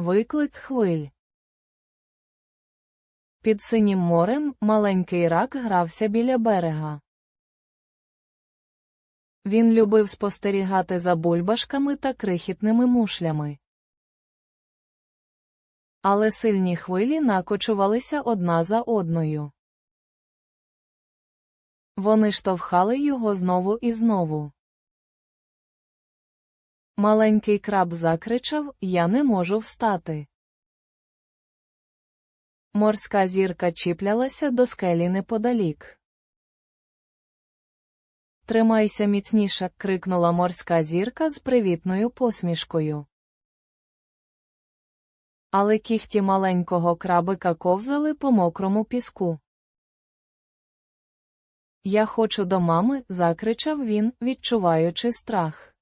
Виклик хвиль. Під синім морем маленький рак грався біля берега. Він любив спостерігати за бульбашками та крихітними мушлями. Але сильні хвилі накочувалися одна за одною. Вони штовхали його знову і знову. Маленький краб закричав Я не можу встати. Морська зірка чіплялася до скелі неподалік. Тримайся міцніше, крикнула морська зірка з привітною посмішкою. Але кіхті маленького крабика ковзали по мокрому піску. Я хочу до мами, закричав він, відчуваючи страх.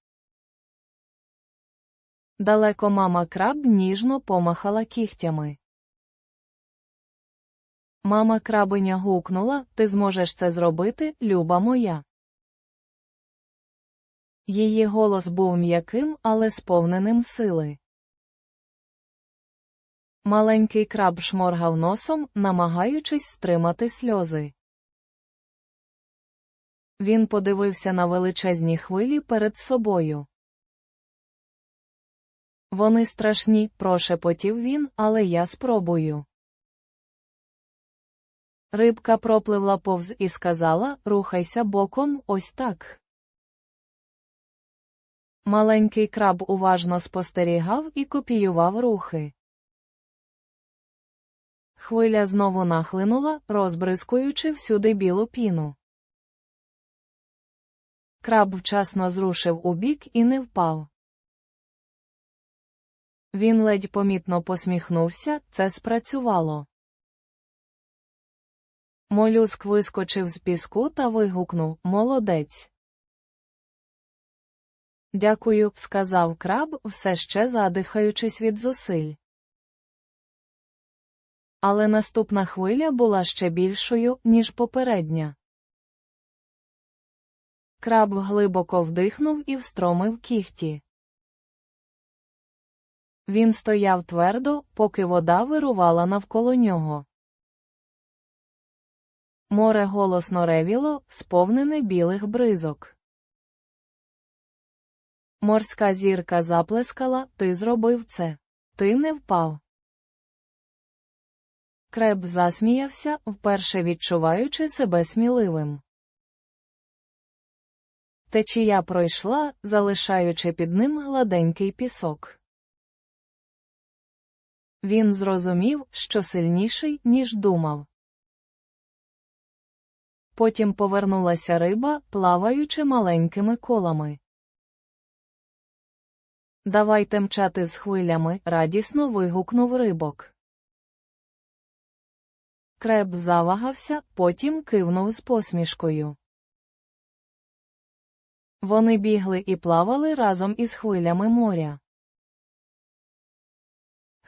Далеко мама краб ніжно помахала кігтями. Мама крабиня гукнула Ти зможеш це зробити, люба моя. Її голос був м'яким, але сповненим сили. Маленький краб шморгав носом, намагаючись стримати сльози. Він подивився на величезні хвилі перед собою. Вони страшні, прошепотів він, але я спробую. Рибка пропливла повз і сказала Рухайся боком, ось так. Маленький краб уважно спостерігав і копіював рухи. Хвиля знову нахлинула, розбризкуючи всюди білу піну. Краб вчасно зрушив у бік і не впав. Він ледь помітно посміхнувся, це спрацювало. Молюск вискочив з піску та вигукнув Молодець. Дякую, сказав краб, все ще задихаючись від зусиль. Але наступна хвиля була ще більшою, ніж попередня. Краб глибоко вдихнув і встромив кіхті. Він стояв твердо, поки вода вирувала навколо нього. Море голосно ревіло, сповнене білих бризок. Морська зірка заплескала, ти зробив це. Ти не впав. Креб засміявся, вперше відчуваючи себе сміливим. Течія пройшла, залишаючи під ним гладенький пісок. Він зрозумів, що сильніший, ніж думав. Потім повернулася риба, плаваючи маленькими колами. Давайте мчати з хвилями, радісно вигукнув рибок. Креб завагався, потім кивнув з посмішкою. Вони бігли і плавали разом із хвилями моря.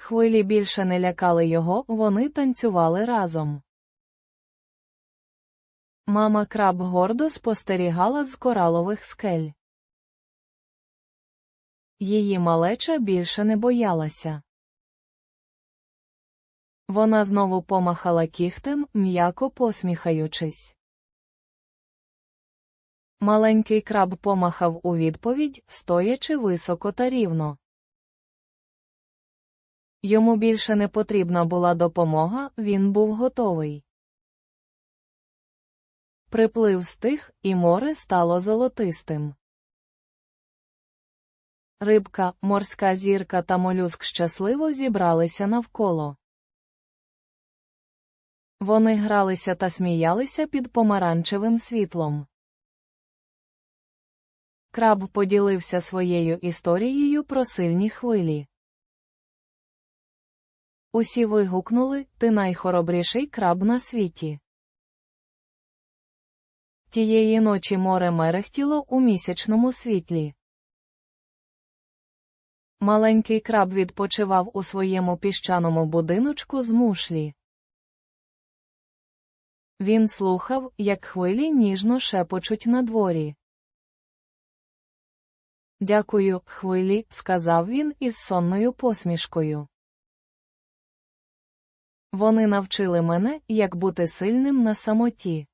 Хвилі більше не лякали його, вони танцювали разом. Мама краб гордо спостерігала з коралових скель. Її малеча більше не боялася. Вона знову помахала кіхтем, м'яко посміхаючись. Маленький краб помахав у відповідь, стоячи високо та рівно. Йому більше не потрібна була допомога, він був готовий. Приплив стих, і море стало золотистим. Рибка, морська зірка та молюск щасливо зібралися навколо. Вони гралися та сміялися під помаранчевим світлом. Краб поділився своєю історією про сильні хвилі. Усі вигукнули Ти найхоробріший краб на світі. Тієї ночі море мерехтіло у місячному світлі. Маленький краб відпочивав у своєму піщаному будиночку з мушлі. Він слухав, як хвилі ніжно шепочуть на дворі. Дякую, хвилі, сказав він із сонною посмішкою. Вони навчили мене, як бути сильним на самоті.